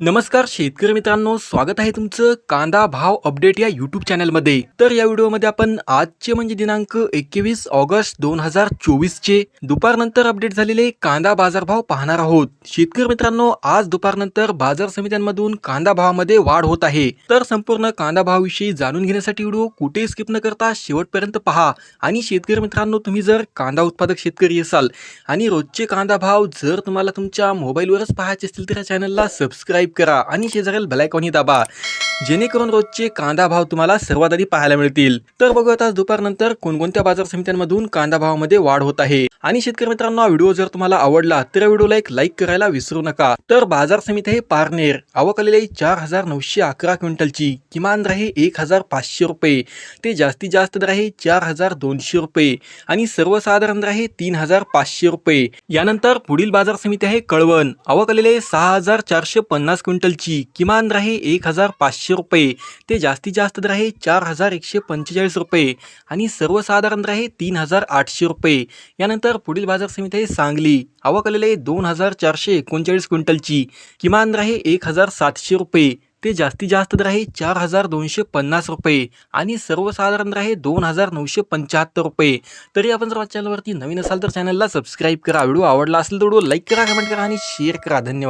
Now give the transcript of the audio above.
नमस्कार शेतकरी मित्रांनो स्वागत आहे तुमचं कांदा भाव अपडेट या यूट्यूब चॅनलमध्ये तर या व्हिडिओमध्ये आपण आजचे म्हणजे दिनांक एकवीस ऑगस्ट दोन हजार चोवीसचे दुपारनंतर अपडेट झालेले कांदा बाजारभाव पाहणार आहोत. शेतकरी मित्रांनो आज दुपारनंतर बाजार समित्यांमधून कांदा भावामध्ये वाढ होत आहे. तर संपूर्ण कांदा भावाविषयी जाणून घेण्यासाठी व्हिडिओ कुठे स्किप न करता शेवटपर्यंत पहा. आणि शेतकरी मित्रांनो तुम्ही जर कांदा उत्पादक शेतकरी असाल आणि रोजचे कांदा भाव जर तुम्हाला तुमच्या मोबाईलवरच पाहायचे असतील तर या चॅनलला सबस्क्राईब सबस्क्राईब करा. आणि शेजारील भलायकॉनी दाबा. जेणेकरून रोजचे कांदा भाव तुम्हाला सर्वात आधी पाहायला मिळतील. तर बघूयात आज दुपारनंतर कोणकोणत्या बाजार समित्यांमधून कांदा भावामध्ये वाढ होत आहे. आणि शेतकरी मित्रांनो हा व्हिडिओ जर तुम्हाला आवडला तर व्हिडिओला एक लाईक करायला विसरू नका. तर बाजार समिती आहे पारनेर. आवक आलेली चार हजार नऊशे अकरा क्विंटलची. किमान दर आहे एक हजार पाचशे रुपये. ते जास्तीत जास्त दर आहे चार हजार दोनशे रुपये. आणि सर्वसाधारण दर आहे तीन हजार पाचशे रुपये. यानंतर पुढील बाजार समिती आहे कळवण. आवक सहा हजार चारशे पन्नास क्विंटलची. किमान दर आहे एक हजार पाचशे रुपये. ते जास्तीत जास्त दर आहे चार हजार एकशे पंचेचाळीस रुपये आणि सर्वसाधारण दर आहे तीन हजार आठशे रुपये. यानंतर पुढील बाजार समिती आहे सांगली. आवक आलेली आहे दोन हजार चारशे एकोणचाळीस क्विंटलची. किमान दर आहे एक हजार सातशे रुपये. ते जास्तीत जास्त दर आहे चार हजार दोनशे पन्नास रुपये आणि सर्वसाधारण दर आहे दोन हजार नऊशे पंच्याहत्तर रुपये. तरी आपण जर चॅनलवरती नवीन असाल तर चॅनलला सबस्क्राईब करा. व्हिडिओ आवडला असेल तर व्हिडिओ लाईक करा कमेंट करा आणि शेअर करा. धन्यवाद.